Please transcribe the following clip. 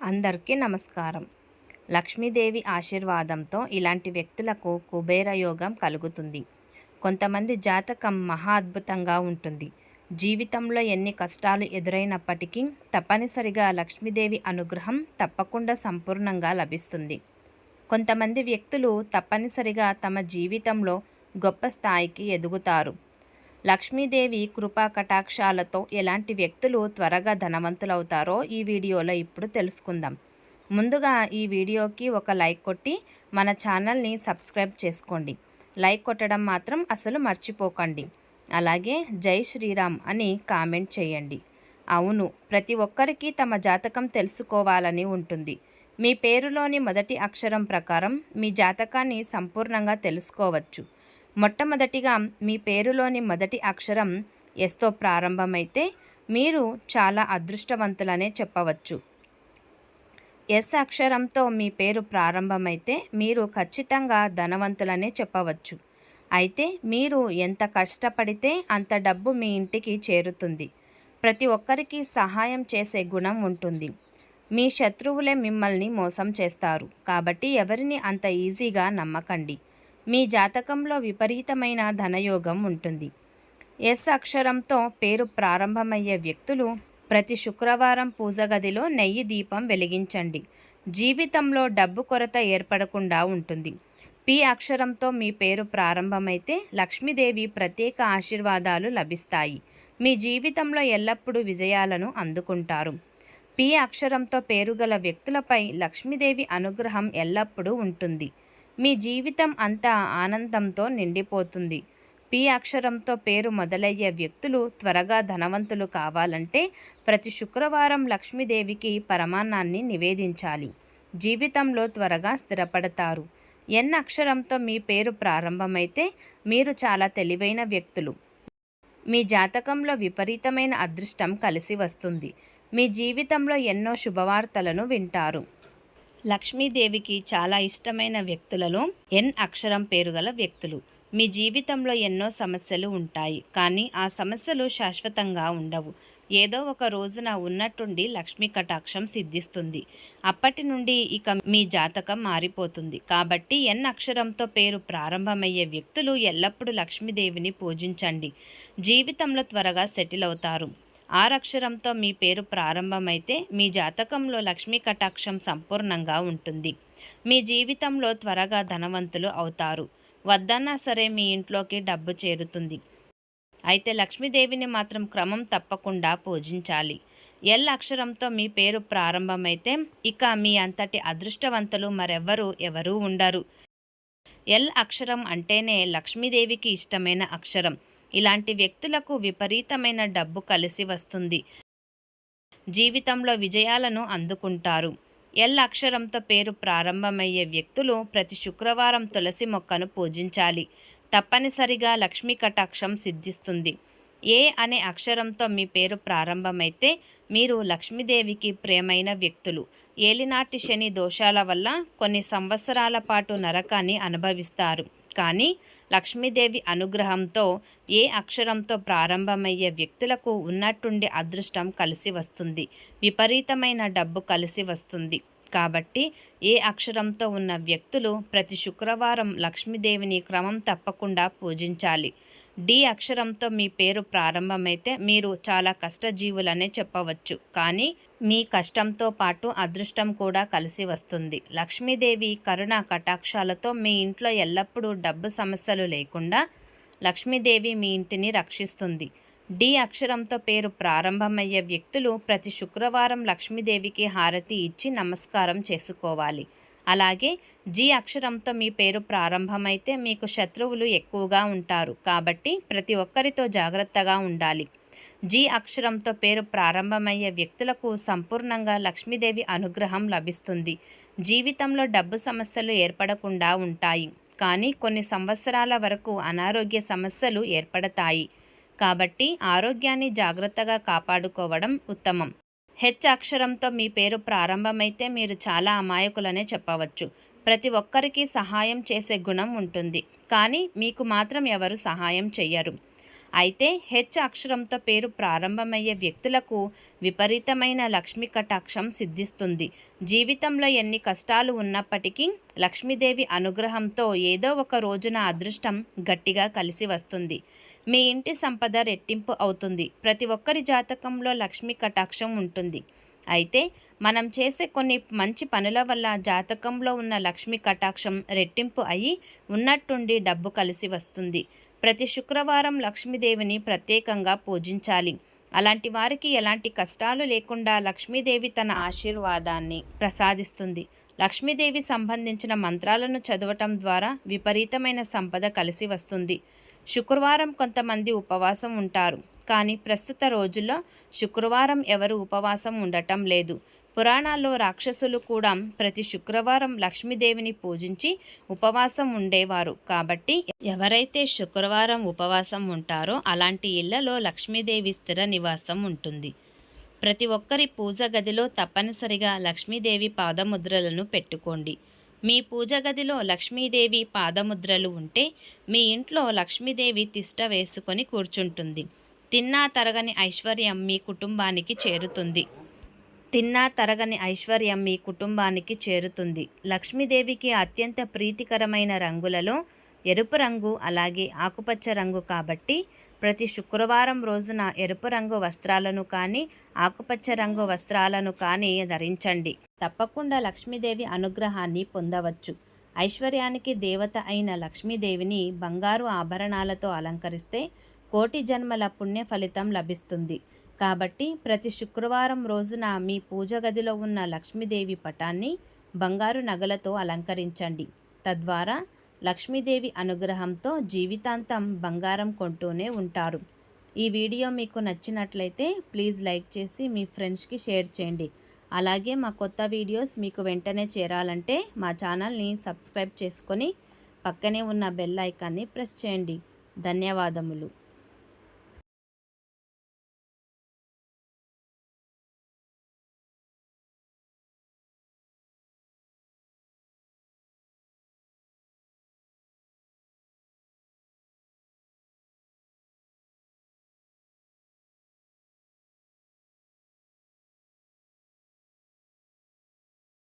అందరికీ నమస్కారం. లక్ష్మీదేవి ఆశీర్వాదంతో ఇలాంటి వ్యక్తులకు కుబేర యోగం కలుగుతుంది. కొంతమంది జాతకం మహా అద్భుతంగా ఉంటుంది. జీవితంలో ఎన్ని కష్టాలు ఎదురైనప్పటికీ తప్పనిసరిగా లక్ష్మీదేవి అనుగ్రహం తప్పకుండా సంపూర్ణంగా లభిస్తుంది. కొంతమంది వ్యక్తులు తప్పనిసరిగా తమ జీవితంలో గొప్ప స్థాయికి ఎదుగుతారు. లక్ష్మీదేవి కృపా కటాక్షాలతో ఎలాంటి వ్యక్తులు త్వరగా ధనవంతులవుతారో ఈ వీడియోలో ఇప్పుడు తెలుసుకుందాం. ముందుగా ఈ వీడియోకి ఒక లైక్ కొట్టి మన ఛానల్ని సబ్స్క్రైబ్ చేసుకోండి. లైక్ కొట్టడం మాత్రం అసలు మర్చిపోకండి. అలాగే జై శ్రీరామ్ అని కామెంట్ చేయండి. అవును ప్రతి ఒక్కరికి తమ జాతకం తెలుసుకోవాలని ఉంటుంది. మీ పేరులోని మొదటి అక్షరం ప్రకారం మీ జాతకాన్ని సంపూర్ణంగా తెలుసుకోవచ్చు. మొట్టమొదటిగా మీ పేరులోని మొదటి అక్షరం ఎస్తో ప్రారంభమైతే మీరు చాలా అదృష్టవంతులనే చెప్పవచ్చు. ఎస్ అక్షరంతో మీ పేరు ప్రారంభమైతే మీరు ఖచ్చితంగా ధనవంతులనే చెప్పవచ్చు. అయితే మీరు ఎంత కష్టపడితే అంత డబ్బు మీ ఇంటికి చేరుతుంది. ప్రతి ఒక్కరికి సహాయం చేసే గుణం ఉంటుంది. మీ శత్రువులే మిమ్మల్ని మోసం చేస్తారు. కాబట్టి ఎవరిని అంత ఈజీగా నమ్మకండి. మీ జాతకంలో విపరీతమైన ధనయోగం ఉంటుంది. ఎస్ అక్షరంతో పేరు ప్రారంభమయ్యే వ్యక్తులు ప్రతి శుక్రవారం పూజ గదిలో నెయ్యి దీపం వెలిగించండి. జీవితంలో డబ్బు కొరత ఏర్పడకుండా ఉంటుంది. పి అక్షరంతో మీ పేరు ప్రారంభమైతే లక్ష్మీదేవి ప్రత్యేక ఆశీర్వాదాలు లభిస్తాయి. మీ జీవితంలో ఎల్లప్పుడూ విజయాలను అందుకుంటారు. పి అక్షరంతో పేరుగల వ్యక్తులపై లక్ష్మీదేవి అనుగ్రహం ఎల్లప్పుడూ ఉంటుంది. మీ జీవితం అంతా ఆనందంతో నిండిపోతుంది. పి అక్షరంతో పేరు మొదలయ్యే వ్యక్తులు త్వరగా ధనవంతులు కావాలంటే ప్రతి శుక్రవారం లక్ష్మీదేవికి పరమాన్నాన్ని నివేదించాలి. జీవితంలో త్వరగా స్థిరపడతారు. ఎన్ అక్షరంతో మీ పేరు ప్రారంభమైతే మీరు చాలా తెలివైన వ్యక్తులు. మీ జాతకంలో విపరీతమైన అదృష్టం కలిసి వస్తుంది. మీ జీవితంలో ఎన్నో శుభవార్తలను వింటారు. లక్ష్మీదేవికి చాలా ఇష్టమైన వ్యక్తులలో ఎన్ అక్షరం పేరు గల వ్యక్తులు. మీ జీవితంలో ఎన్నో సమస్యలు ఉంటాయి. కానీ ఆ సమస్యలు శాశ్వతంగా ఉండవు. ఏదో ఒక రోజున ఉన్నట్టుండి లక్ష్మీ కటాక్షం సిద్ధిస్తుంది. అప్పటి నుండి ఇక మీ జాతకం మారిపోతుంది. కాబట్టి ఎన్ అక్షరంతో పేరు ప్రారంభమయ్యే వ్యక్తులు ఎల్లప్పుడూ లక్ష్మీదేవిని పూజించండి. జీవితంలో త్వరగా సెటిల్ అవుతారు. ఆరక్షరంతో మీ పేరు ప్రారంభమైతే మీ జాతకంలో లక్ష్మీ కటాక్షం సంపూర్ణంగా ఉంటుంది. మీ జీవితంలో త్వరగా ధనవంతులు అవుతారు. వద్దన్నా సరే మీ ఇంట్లోకి డబ్బు చేరుతుంది. అయితే లక్ష్మీదేవిని మాత్రం క్రమం తప్పకుండా పూజించాలి. ఎల్ అక్షరంతో మీ పేరు ప్రారంభమైతే ఇక మీ అంతటి అదృష్టవంతులు మరెవ్వరూ ఎవరూ ఉండరు. ఎల్ అక్షరం అంటేనే లక్ష్మీదేవికి ఇష్టమైన అక్షరం. ఇలాంటి వ్యక్తులకు విపరీతమైన డబ్బు కలిసి వస్తుంది. జీవితంలో విజయాలను అందుకుంటారు. ఎల్ అక్షరంతో పేరు ప్రారంభమయ్యే వ్యక్తులు ప్రతి శుక్రవారం తులసి మొక్కను పూజించాలి. తప్పనిసరిగా లక్ష్మీ కటాక్షం సిద్ధిస్తుంది. ఏ అనే అక్షరంతో మీ పేరు ప్రారంభమైతే మీరు లక్ష్మీదేవికి ప్రేమైన వ్యక్తులు. ఏలినాటి శని దోషాల వల్ల కొన్ని సంవత్సరాల పాటు నరకాన్ని అనుభవిస్తారు. కానీ లక్ష్మీదేవి అనుగ్రహంతో ఏ అక్షరంతో ప్రారంభమయ్యే వ్యక్తులకు ఉన్నట్టుండి అదృష్టం కలిసి వస్తుంది. విపరీతమైన డబ్బు కలిసి వస్తుంది. కాబట్టి ఏ అక్షరంతో ఉన్న వ్యక్తులు ప్రతి శుక్రవారం లక్ష్మీదేవిని క్రమం తప్పకుండా పూజించాలి. డి అక్షరంతో మీ పేరు ప్రారంభమైతే మీరు చాలా కష్టజీవులనే చెప్పవచ్చు. కానీ మీ కష్టంతో పాటు అదృష్టం కూడా కలిసి వస్తుంది. లక్ష్మీదేవి కరుణ కటాక్షాలతో మీ ఇంట్లో ఎల్లప్పుడూ డబ్బు సమస్యలు లేకుండా లక్ష్మీదేవి మీ ఇంటిని రక్షిస్తుంది. డి అక్షరంతో పేరు ప్రారంభమయ్యే వ్యక్తులు ప్రతి శుక్రవారం లక్ష్మీదేవికి హారతి ఇచ్చి నమస్కారం చేసుకోవాలి. అలాగే జీ అక్షరంతో మీ పేరు ప్రారంభమైతే మీకు శత్రువులు ఎక్కువగా ఉంటారు. కాబట్టి ప్రతి ఒక్కరితో జాగ్రత్తగా ఉండాలి. జీ అక్షరంతో పేరు ప్రారంభమయ్యే వ్యక్తులకు సంపూర్ణంగా లక్ష్మీదేవి అనుగ్రహం లభిస్తుంది. జీవితంలో డబ్బు సమస్యలు ఏర్పడకుండా ఉంటాయి. కానీ కొన్ని సంవత్సరాల వరకు అనారోగ్య సమస్యలు ఏర్పడతాయి. కాబట్టి ఆరోగ్యాన్ని జాగ్రత్తగా కాపాడుకోవడం ఉత్తమం. హెచ్ అక్షరంతో మీ పేరు ప్రారంభమైతే మీరు చాలా అమాయకులనే చెప్పవచ్చు. ప్రతి ఒక్కరికి సహాయం చేసే గుణం ఉంటుంది. కానీ మీకు మాత్రం ఎవరు సహాయం చెయ్యరు. అయితే హెచ్ అక్షరంతో పేరు ప్రారంభమయ్యే వ్యక్తులకు విపరీతమైన లక్ష్మీ కటాక్షం సిద్ధిస్తుంది. జీవితంలో ఎన్ని కష్టాలు ఉన్నప్పటికీ లక్ష్మీదేవి అనుగ్రహంతో ఏదో ఒక రోజున అదృష్టం గట్టిగా కలిసి వస్తుంది. మీ ఇంటి సంపద రెట్టింపు అవుతుంది. ప్రతి ఒక్కరి జాతకంలో లక్ష్మీ కటాక్షం ఉంటుంది. అయితే మనం చేసే కొన్ని మంచి పనుల వల్ల జాతకంలో ఉన్న లక్ష్మి కటాక్షం రెట్టింపు అయి ఉన్నట్టుండి డబ్బు కలిసి వస్తుంది. ప్రతి శుక్రవారం లక్ష్మీదేవిని ప్రత్యేకంగా పూజించాలి. అలాంటి వారికి ఎలాంటి కష్టాలు లేకుండా లక్ష్మీదేవి తన ఆశీర్వాదాన్ని ప్రసాదిస్తుంది. లక్ష్మీదేవి సంబంధించిన మంత్రాలను చదవటం ద్వారా విపరీతమైన సంపద కలిసి వస్తుంది. శుక్రవారం కొంతమంది ఉపవాసం ఉంటారు. కానీ ప్రస్తుత రోజుల్లో శుక్రవారం ఎవరు ఉపవాసం ఉండటం లేదు. పురాణాల్లో రాక్షసులు కూడా ప్రతి శుక్రవారం లక్ష్మీదేవిని పూజించి ఉపవాసం ఉండేవారు. కాబట్టి ఎవరైతే శుక్రవారం ఉపవాసం ఉంటారో అలాంటి ఇళ్ళలో లక్ష్మీదేవి స్థిర నివాసం ఉంటుంది. ప్రతి ఒక్కరి పూజ గదిలో తప్పనిసరిగా లక్ష్మీదేవి పాదముద్రలను పెట్టుకోండి. మీ పూజ గదిలో లక్ష్మీదేవి పాదముద్రలు ఉంటే మీ ఇంట్లో లక్ష్మీదేవి తిష్ట వేసుకొని కూర్చుంటుంది. తిన్నా తరగని ఐశ్వర్యం మీ కుటుంబానికి చేరుతుంది. తిన్నా తరగని ఐశ్వర్యం మీ కుటుంబానికి చేరుతుంది. లక్ష్మీదేవికి అత్యంత ప్రీతికరమైన రంగులలో ఎరుపు రంగు అలాగే ఆకుపచ్చ రంగు కాబట్టి ప్రతి శుక్రవారం రోజున ఎరుపు రంగు వస్త్రాలను కానీ ఆకుపచ్చ రంగు వస్త్రాలను కానీ ధరించండి. తప్పకుండా లక్ష్మీదేవి అనుగ్రహాన్ని పొందవచ్చు. ఐశ్వర్యానికి దేవత అయిన లక్ష్మీదేవిని బంగారు ఆభరణాలతో అలంకరిస్తే కోటి జన్మల పుణ్య ఫలితం లభిస్తుంది. కాబట్టి ప్రతి శుక్రవారం రోజున మీ పూజ గదిలో ఉన్న లక్ష్మీదేవి పటాన్ని బంగారు నగలతో అలంకరించండి. తద్వారా లక్ష్మీదేవి అనుగ్రహంతో జీవితాంతం బంగారం కొంటూనే ఉంటారు. ఈ వీడియో మీకు నచ్చినట్లయితే ప్లీజ్ లైక్ చేసి మీ ఫ్రెండ్స్కి షేర్ చేయండి. అలాగే మా కొత్త వీడియోస్ మీకు వెంటనే చేరాలంటే మా ఛానల్ని సబ్స్క్రైబ్ చేసుకొని పక్కనే ఉన్న బెల్ ఐకాన్ని ప్రెస్ చేయండి. ధన్యవాదములు.